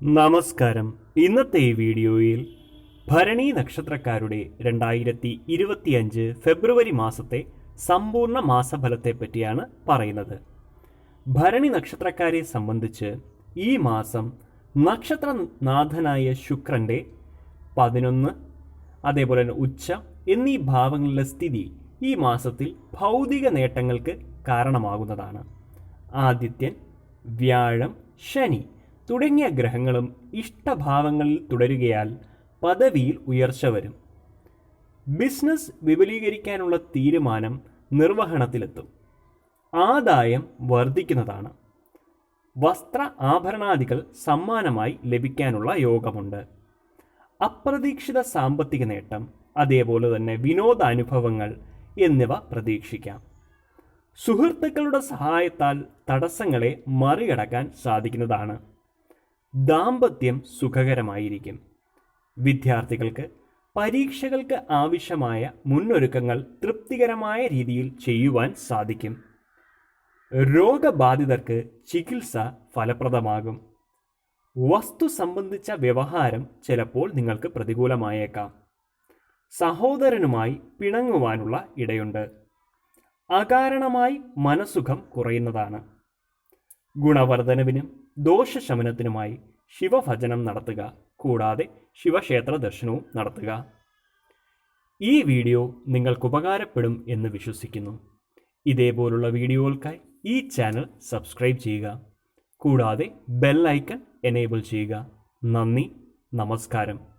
നമസ്കാരം. ഇന്നത്തെ ഈ വീഡിയോയിൽ ഭരണി നക്ഷത്രക്കാരുടെ രണ്ടായിരത്തി ഇരുപത്തിയഞ്ച് ഫെബ്രുവരി മാസത്തെ സമ്പൂർണ മാസഫലത്തെ പറ്റിയാണ് പറയുന്നത്. ഭരണി നക്ഷത്രക്കാരെ സംബന്ധിച്ച് ഈ മാസം നക്ഷത്രനാഥനായ ശുക്രന്റെ പതിനൊന്ന് അതേപോലെ തന്നെ ഉച്ച എന്നീ ഭാവങ്ങളിലെ സ്ഥിതി ഈ മാസത്തിൽ ഭൗതിക നേട്ടങ്ങൾക്ക് കാരണമാകുന്നതാണ്. ആദിത്യൻ വ്യാഴം ശനി തുടങ്ങിയ ഗ്രഹങ്ങളും ഇഷ്ടഭാവങ്ങളിൽ തുടരുകയാൽ പദവിയിൽ ഉയർച്ച വരും. ബിസിനസ് വിപുലീകരിക്കാനുള്ള തീരുമാനം നിർവഹണത്തിലെത്തും. ആദായം വർദ്ധിക്കുന്നതാണ്. വസ്ത്ര ആഭരണാദികൾ സമ്മാനമായി ലഭിക്കാനുള്ള യോഗമുണ്ട്. അപ്രതീക്ഷിത സാമ്പത്തിക നേട്ടം അതേപോലെ തന്നെ വിനോദാനുഭവങ്ങൾ എന്നിവ പ്രതീക്ഷിക്കാം. സുഹൃത്തുക്കളുടെ സഹായത്താൽ തടസ്സങ്ങളെ മറികടക്കാൻ സാധിക്കുന്നതാണ്. ദാമ്പത്യം സുഖകരമായിരിക്കും. വിദ്യാർത്ഥികൾക്ക് പരീക്ഷകൾക്ക് ആവശ്യമായ മുന്നൊരുക്കങ്ങൾ തൃപ്തികരമായ രീതിയിൽ ചെയ്യുവാൻ സാധിക്കും. രോഗബാധിതർക്ക് ചികിത്സ ഫലപ്രദമാകും. വസ്തു സംബന്ധിച്ച വ്യവഹാരം ചിലപ്പോൾ നിങ്ങൾക്ക് പ്രതികൂലമായേക്കാം. സഹോദരനുമായി പിണങ്ങുവാനുള്ള ഇടയുണ്ട്. അകാരണമായി മനസുഖം കുറയുന്നതാണ്. ഗുണവർദ്ധനവിനും ദോഷശമനത്തിനുമായി ശിവഭജനം നടത്തുക കൂടാതെ ശിവക്ഷേത്ര ദർശനവും നടത്തുക. ഈ വീഡിയോ നിങ്ങൾക്ക് ഉപകാരപ്പെടും എന്ന് വിശ്വസിക്കുന്നു. ഇതേപോലുള്ള വീഡിയോകൾക്കായി ഈ ചാനൽ സബ്സ്ക്രൈബ് ചെയ്യുക കൂടാതെ ബെൽ ഐക്കൺ എനേബിൾ ചെയ്യുക. നന്ദി നമസ്കാരം.